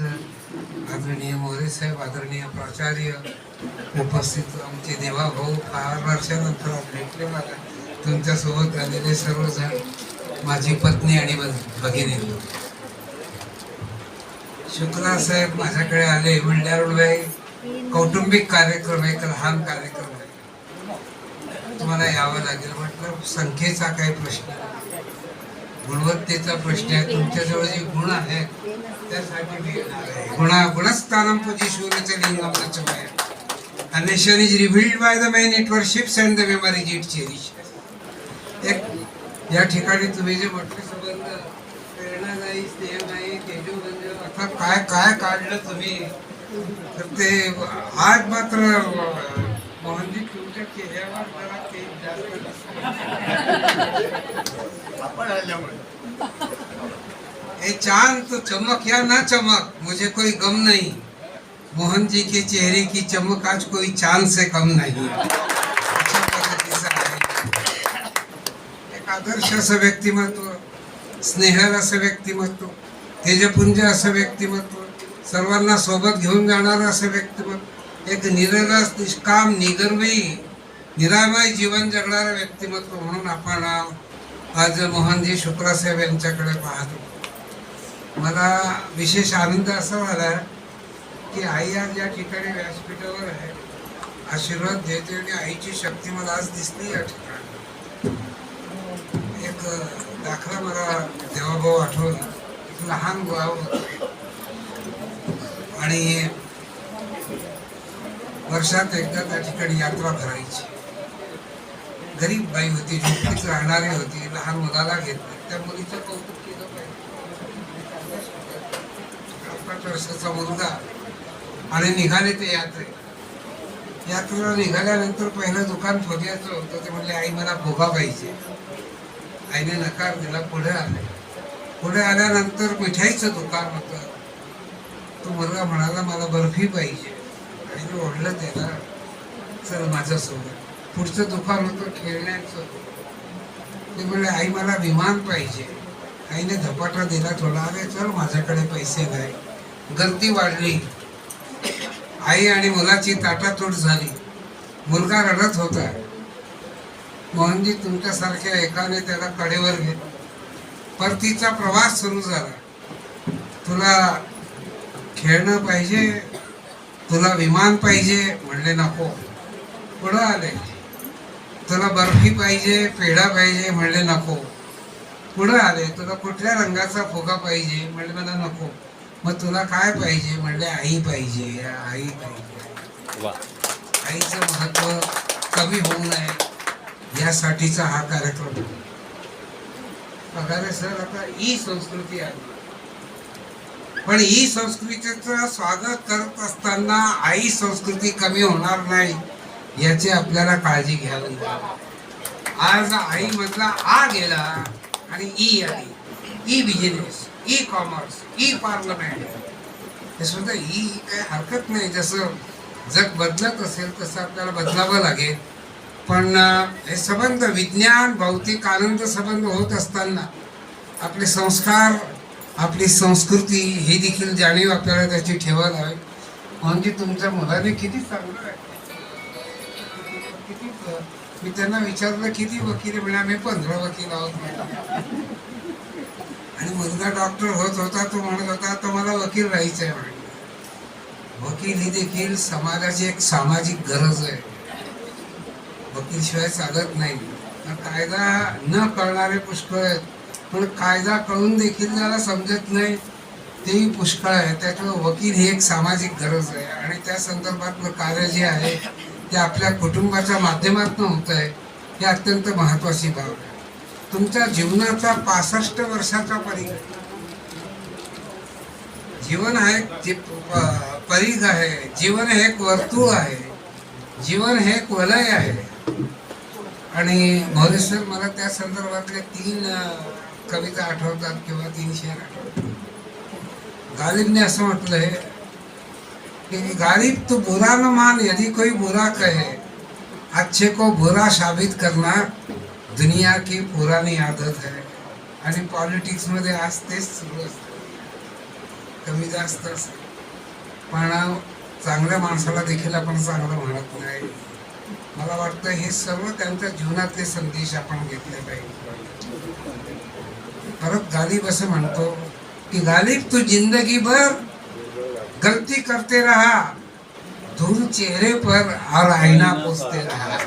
Sir आदरणीय मोरे साहेब आदरणीय प्राचार्य उपस्थित आमचे देवाभाऊ फार वर्षानंतर भेटले मला. तुमच्यासोबत आलेले सर्वजण माझी पत्नी आणि भगिनी. शुक्ला साहेब माझ्याकडे आले. म्हणल्यावर बाई कौटुंबिक कार्यक्रम आहे तर लहान कार्यक्रम आहे. तुम्हाला यावं लागेल म्हटलं. संख्येचा काही प्रश्न नाही. गुणवत्तेचा प्रश्न आहे तुमच्याजवळ जे गुण आहेत त्यासाठी मी गुणा गुणस्थानम पूजिशूरचे लिंगम रचमय A nation is revealed by the main it worships and the memories it cherishes. एक या ठिकाणी तुम्ही जे म्हटले संबंध स्नेह नाही तेजोबंध अर्थात काय काय काढलं तुम्ही तर ते आज मात्र मोहनजी ए चाँद तो चमक, या ना चमक, मुझे कोई गम नहीं. मोहन जी के चेहरे की चमक आज कोई चाँद से कम नहीं. एक आदर्श असं व्यक्तिमत्व, स्नेहल असं व्यक्तिमत्व, तेजपुंज असं व्यक्तिमत्व, सर्वांना सोबत घेऊन जाणारं असं व्यक्तिमत्व. एक निरस निष्काम निगर्वी निरामय जीवन जगणारं व्यक्तिमत्व म्हणून आपण आज मोहनजी शुक्रासाहेब यांच्याकडे पाहतो. मला विशेष आनंद असा झाला की आई आज या ठिकाणी व्यासपीठावर आहे. आशीर्वाद देते आणि आईची शक्ती मला आज दिसली या ठिकाणी. एक दाखला मला देवाभाऊ आठवला. एक लहान गाव होतं. आणि वर्षात एकदा त्या ठिकाणी यात्रा भरायची. गरीब बाई होती झोपडीत राहणारी होती लहान मुलाला नाही. त्या मुलीचं कौतुक केलं पाहिजे. सात वर्षाचा मुलगा आणि निघाले ते यात्रे. यात्रेला निघाल्यानंतर पहिलं दुकान फोग्याचं होतं. ते म्हणले आई मला भोगा पाहिजे. आईने नकार दिला पुढे आले. पुढे आल्यानंतर मिठाईचं दुकान होतं. तो मुलगा म्हणाला मला बर्फी पाहिजे. आईने ओढलं त्याला चल माझ्यासोबत. पुढचं दुकान होतं खेळण्याचं. ते म्हणले आई मला विमान पाहिजे. आईने धपाटा दिला थोडा अरे चल माझ्याकडे पैसे नाही. गर्दी वाढली. आई आणि मुलाची ताटातूट झाली. मुलगा रडत होता. मोहनजी तुमच्यासारख्या एकाने त्याला कडेवर घेतलं परतीचा प्रवास सुरू झाला. तुला खेळणं पाहिजे तुला विमान पाहिजे म्हणले नको. पुढं आले. तुला बर्फी पाहिजे पेढा पाहिजे म्हणले नको. पुढं आले. तुला कुठल्या रंगाचा फुगा पाहिजे म्हणले मला नको. मग तुला काय पाहिजे म्हणले आई पाहिजे आई पाहिजे. आईचं महत्त्व कमी होऊ नये. यासाठीचा हा कार्यक्रम. पगारे सर आता ई संस्कृती आहे पण ई संस्कृतीचं स्वागत करत असताना आई संस्कृती कमी होणार नाही याची आपल्याला काळजी घ्यावी आज आई मधला आ गेला आणि ई आली. E business e commerce e parliament हे सुद्धा ई काही हरकत नाही. जसं जग बदलत असेल तसं आपल्याला बदलावं लागेल. पण हे संबंध विज्ञान भौतिक आनंद संबंध होत असताना आपले संस्कार आपली संस्कृती ही देखील जाणीव आपल्याला त्याची ठेवायला हवी. म्हणजे तुमच्या मुलाने किती चांगलं आहे किती मी त्यांना विचारलं किती वकील म्हणजे आम्ही पंधरा वकील आहोत आणि मुलगा डॉक्टर होत होता तो म्हणत होता तर मला वकील राहायचं आहे म्हणे. वकील ही देखील समाजाची एक सामाजिक गरज आहे. वकीलशिवाय चालत नाही. कायदा न कळणारे पुष्कळ आहेत. पण कायदा कळून देखील ज्याला समजत नाही. तेही पुष्कळ आहे. त्याच्यामुळे वकील ही एक सामाजिक गरज आहे. आणि त्या संदर्भातलं कार्य जे आहे ते आपल्या कुटुंबाच्या माध्यमातून होत आहे ही अत्यंत महत्वाची बाब आहे. तुमच्या जीवनाचा पासष्ट वर्षाचा परिघ जीवन हा एक परिघ आहे. जीवन हे एक वर्तुळ आहे. जीवन हे एक वलय आहे. आणि भविष्यात मला त्या संदर्भातले तीन कविता आठवतात किंवा तीन शेर आठवतात. गालिबने असं म्हटलंय की गालिब तू बुरा न मान यदि कोई बुरा कहे अच्छे को बुरा साबित करना दुनिया की पुरानी आदत है. आणि पॉलिटिक्समध्ये आज तेच सुरू असतं. कमी जास्त असते. पण चांगल्या माणसाला देखील आपण चांगलं म्हणत नाही. मला वाटतं हे सर्व त्यांच्या जीवनातले संदेश आपण घेतले पाहिजे. परत गालिब असं म्हणतो की गालिब तू ज़िंदगी भर गलती करते रहा धूम चेहरे पर और आईना पोसते रहा।